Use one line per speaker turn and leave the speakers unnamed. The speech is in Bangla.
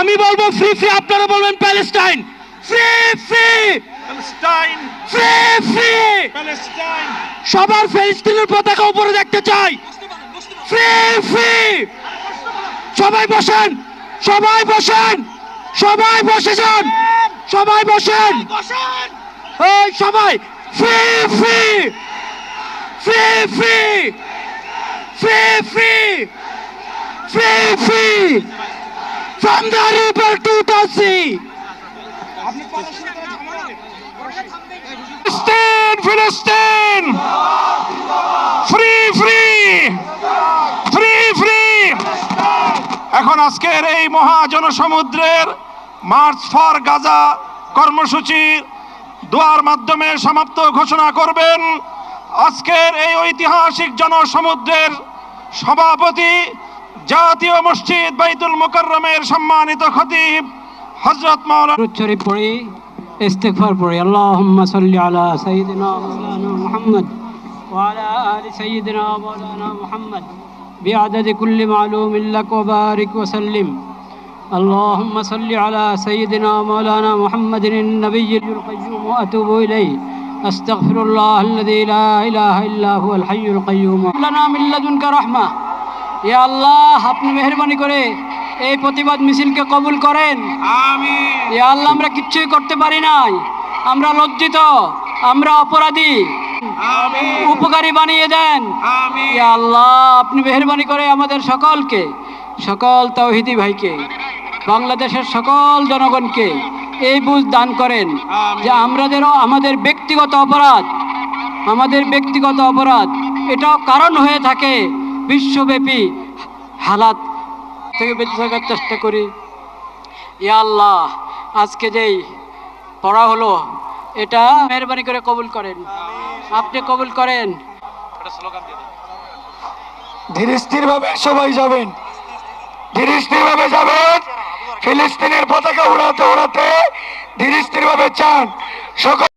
আমি বলব ফ্রি ফ্রি আপনারা বলবেন Palestine free free
Palestine,
free free
Palestine.
সবার ফিলিস্তিনের পতাকা উপরে দেখতে চাই। ফ্রি ফ্রি সবাই বসেন সবাই বসেন সবাই বসে যান সবাই বসেন। এই সবাই free free free free free free free free from the river to the sea.
ফিলিস্তিন ফ্রি ফ্রি ফ্রি ফ্রি এখন আজকের এই মহা জনসমুদ্রের মার্চ ফর গাজা কর্মসূচি দোয়ার মাধ্যমে সমাপ্ত ঘোষণা করবেন। আজকের এই ঐতিহাসিক জনসমুদ্রের সভাপতি জাতীয় মসজিদ বাইতুল মুকাররমের সম্মানিত খতিব হজরত মাওলানা
درود شريف পড়ি استغفار পড়ি اللهم صل على سيدنا مولانا محمد وعلى آل سيدنا مولانا محمد بعدد كل معلوم لك وبارك وسلم اللهم صل على سيدنا مولانا محمد النبي القيوم وأتوب إليه أستغفر الله الذي لا إله إلا هو الحي القيوم لنا من لدنك رحمة এ আল্লাহ আপনি মেহরবানি করে এই প্রতিবাদ মিছিলকে কবুল করেন। এ আল্লাহ আমরা কিচ্ছুই করতে পারি নাই। আমরা লজ্জিত আমরা অপরাধী। উপকারী বানিয়ে দেন। এ আল্লাহ আপনি মেহরবানি করে আমাদের সকলকে সকল তৌহিদি ভাইকে বাংলাদেশের সকল জনগণকে এই বুঝ দান করেন যে আমাদের আমাদের ব্যক্তিগত অপরাধ আমাদের ব্যক্তিগত অপরাধ এটাও কারণ হয়ে থাকে বিশ্বব্যাপী হালাত থেকে বেঁচে থাকার চেষ্টা করি। ইয়া আল্লাহ, আজকে যেই পড়া হলো, এটা মেহরবানি করে কবুল করেন। আপনি কবুল করেন।
ধীর স্থির ভাবে সবাই যাবেন। ধীর স্থির ভাবে যাবেন। ফিলিস্তিনের পতাকা উড়াতে উড়াতে ধীর স্থির ভাবে চান। সকল